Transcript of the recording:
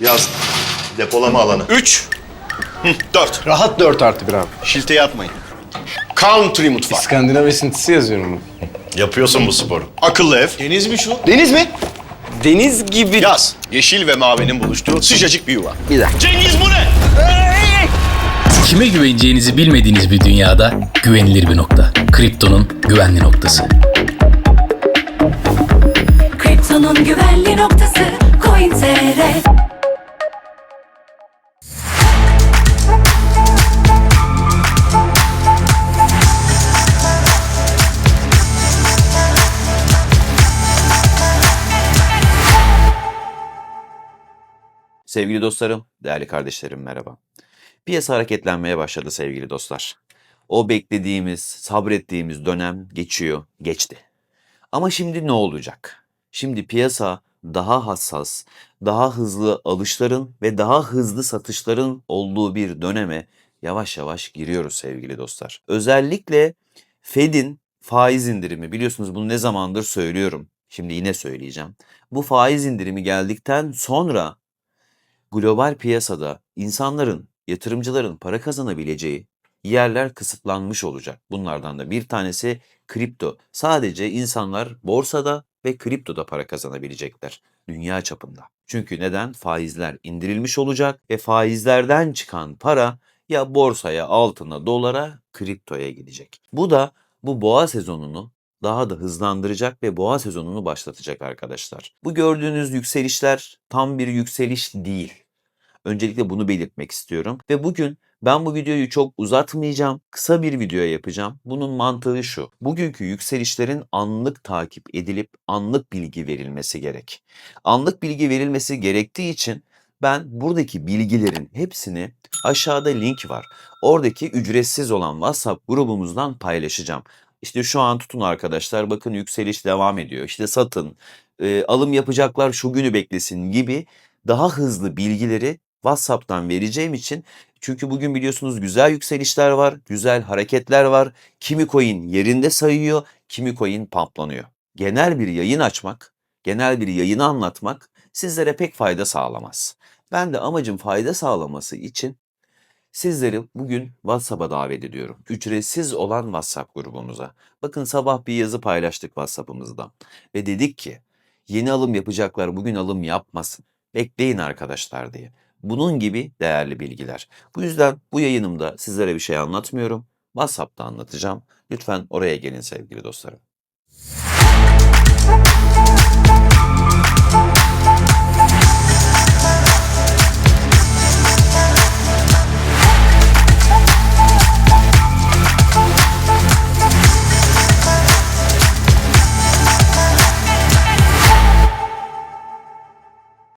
Yaz. Depolama alanı. 3, 4. Rahat 4 artı 1 abi. Şilteyi atmayın. Country mutfak. İskandinav esintisi yazıyorum. Yapıyorsun bu sporu. Akıllı ev. Deniz mi şu? Deniz mi? Deniz gibi. Yaz. Yeşil ve mavinin buluştuğu sıcacık bir yuva. Bir dakika. Cengiz bu ne? Kime güveneceğinizi bilmediğiniz bir dünyada güvenilir bir nokta. Kriptonun güvenli noktası. Kriptonun güvenli noktası Coin.tr Sevgili dostlarım, değerli kardeşlerim merhaba. Piyasa hareketlenmeye başladı sevgili dostlar. O beklediğimiz, sabrettiğimiz dönem geçiyor, geçti. Ama şimdi ne olacak? Şimdi piyasa daha hassas, daha hızlı alışların ve daha hızlı satışların olduğu bir döneme yavaş yavaş giriyoruz sevgili dostlar. Özellikle Fed'in faiz indirimi biliyorsunuz bunu ne zamandır söylüyorum. Şimdi yine söyleyeceğim. Bu faiz indirimi geldikten sonra global piyasada insanların, yatırımcıların para kazanabileceği yerler kısıtlanmış olacak. Bunlardan da bir tanesi kripto. Sadece insanlar borsada ve kriptoda para kazanabilecekler dünya çapında. Çünkü neden? Faizler indirilmiş olacak ve faizlerden çıkan para ya borsaya, altına, dolara, kriptoya gidecek. Bu da bu boğa sezonunu daha da hızlandıracak ve boğa sezonunu başlatacak arkadaşlar. Bu gördüğünüz yükselişler tam bir yükseliş değil. Öncelikle bunu belirtmek istiyorum. Ve bugün ben bu videoyu çok uzatmayacağım. Kısa bir video yapacağım. Bunun mantığı şu. Bugünkü yükselişlerin anlık takip edilip anlık bilgi verilmesi gerek. Anlık bilgi verilmesi gerektiği için ben buradaki bilgilerin hepsini aşağıda link var. Oradaki ücretsiz olan WhatsApp grubumuzdan paylaşacağım. İşte şu an tutun arkadaşlar bakın yükseliş devam ediyor. İşte satın, e, alım yapacaklar şu günü beklesin gibi daha hızlı bilgileri WhatsApp'tan vereceğim için çünkü bugün biliyorsunuz güzel yükselişler var, güzel hareketler var. Kimi coin yerinde sayıyor, kimi coin pamplanıyor. Genel bir yayın açmak, genel bir yayını anlatmak sizlere pek fayda sağlamaz. Ben de amacım fayda sağlaması için Sizleri bugün WhatsApp'a davet ediyorum. Ücretsiz olan WhatsApp grubumuza. Bakın sabah bir yazı paylaştık WhatsApp'ımızda. Ve dedik ki yeni alım yapacaklar bugün alım yapmasın. Bekleyin arkadaşlar diye. Bunun gibi değerli bilgiler. Bu yüzden bu yayınımda sizlere bir şey anlatmıyorum. WhatsApp'ta anlatacağım. Lütfen oraya gelin sevgili dostlarım.